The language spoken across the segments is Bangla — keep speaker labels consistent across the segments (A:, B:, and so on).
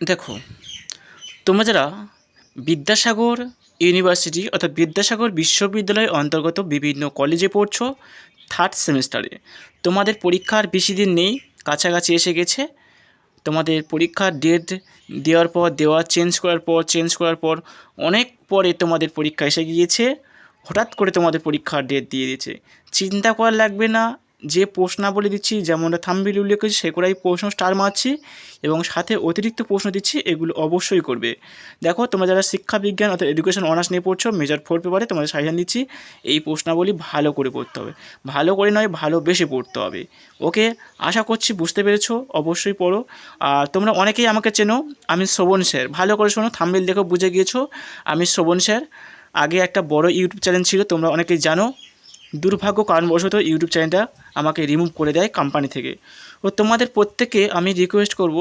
A: দেখো, তোমরা যারা বিদ্যাসাগর ইউনিভার্সিটি অর্থাৎ বিদ্যাসাগর বিশ্ববিদ্যালয়ের অন্তর্গত বিভিন্ন কলেজে পড়ছো থার্ড সেমিস্টারে তোমাদের পরীক্ষার বেশি দিন নেই, কাছাকাছি এসে গেছে, তোমাদের পরীক্ষার ডেট দেওয়ার পর, দেওয়া চেঞ্জ করার পর চেঞ্জ করার পর, অনেক পরে তোমাদের পরীক্ষা এসে গিয়েছে, হঠাৎ করে তোমাদের পরীক্ষার ডেট দিয়ে দিয়েছে। চিন্তা করা লাগবে না যে প্রশ্নাবলী দিচ্ছি যেমনটা থাম্বিল উল্লেখ করেছি, সেগুলোই প্রশ্ন স্টার মারছি এবং সাথে অতিরিক্ত প্রশ্ন দিচ্ছি, এগুলো অবশ্যই করবে। দেখো, তোমরা যারা শিক্ষা বিজ্ঞান অর্থাৎ এডুকেশন অনার্স নিয়ে পড়ছো মেজর ফোর পেপারে তোমাদের সাজেশন দিচ্ছি, এই প্রশ্নাবলী ভালো করে পড়তে হবে। ভালো করে নয় ভালোবেসে পড়তে হবে। ওকে? আশা করছি বুঝতে পেরেছ, অবশ্যই পড়ো। আর তোমরা অনেকেই আমাকে চেনো, আমি শ্রবণ স্যার। ভালো করে শোনো থাম্বিল দেখো বুঝে গিয়েছো, আমি শ্রবণ স্যার। আগে একটা বড় ইউটিউব চ্যানেল ছিল, তোমরা অনেকেই জানো। দুর্ভাগ্য কারণবশত ইউটিউব চ্যানেলটা আমাকে রিমুভ করে দেয় কোম্পানি থেকে। ও তোমাদের প্রত্যেককে আমি রিকোয়েস্ট করব,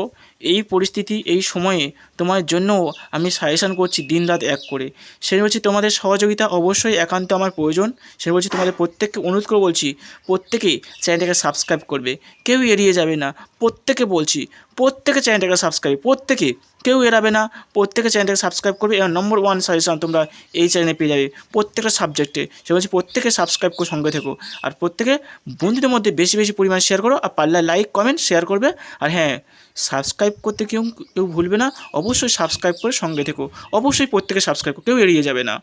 A: এই পরিস্থিতি, এই সময়ে তোমার জন্য আমি সাজেশান করছি দিন রাত এক করে। সে বলছি তোমাদের সহযোগিতা অবশ্যই একান্ত আমার প্রয়োজন। সে বলছি তোমাদের প্রত্যেককে অনুরোধ করে বলছি প্রত্যেকেই চ্যানেলটাকে সাবস্ক্রাইব করবে। কেউ এড়িয়ে যাবে না। প্রত্যেকে বলছি, প্রত্যেকে চ্যানেলটাকে সাবস্ক্রাইব প্রত্যেকে। কেউ এড়াবে না। প্রত্যেকে চ্যানেলটাকে সাবস্ক্রাইব করবে। এবং নম্বর ওয়ান সাজেশান তোমরা এই চ্যানেলে পেয়ে যাবে প্রত্যেকটা সাবজেক্টে সে বলছি প্রত্যেকে সাবস্ক্রাইব করে সঙ্গে থেকো। আর প্রত্যেকে বন্ধুদের মধ্যে বেশি বেশি পরিমাণ শেয়ার করো আর পারলে লাইক কমেন্ট শেয়ার করবে। আর হ্যাঁ সাবস্ক্রাইব করতে কেউ কেউ ভুলবে না। অবশ্যই সাবস্ক্রাইব করে সঙ্গে থেকো। অবশ্যই প্রত্যেকে সাবস্ক্রাইব কেউ এড়িয়ে যাবে না।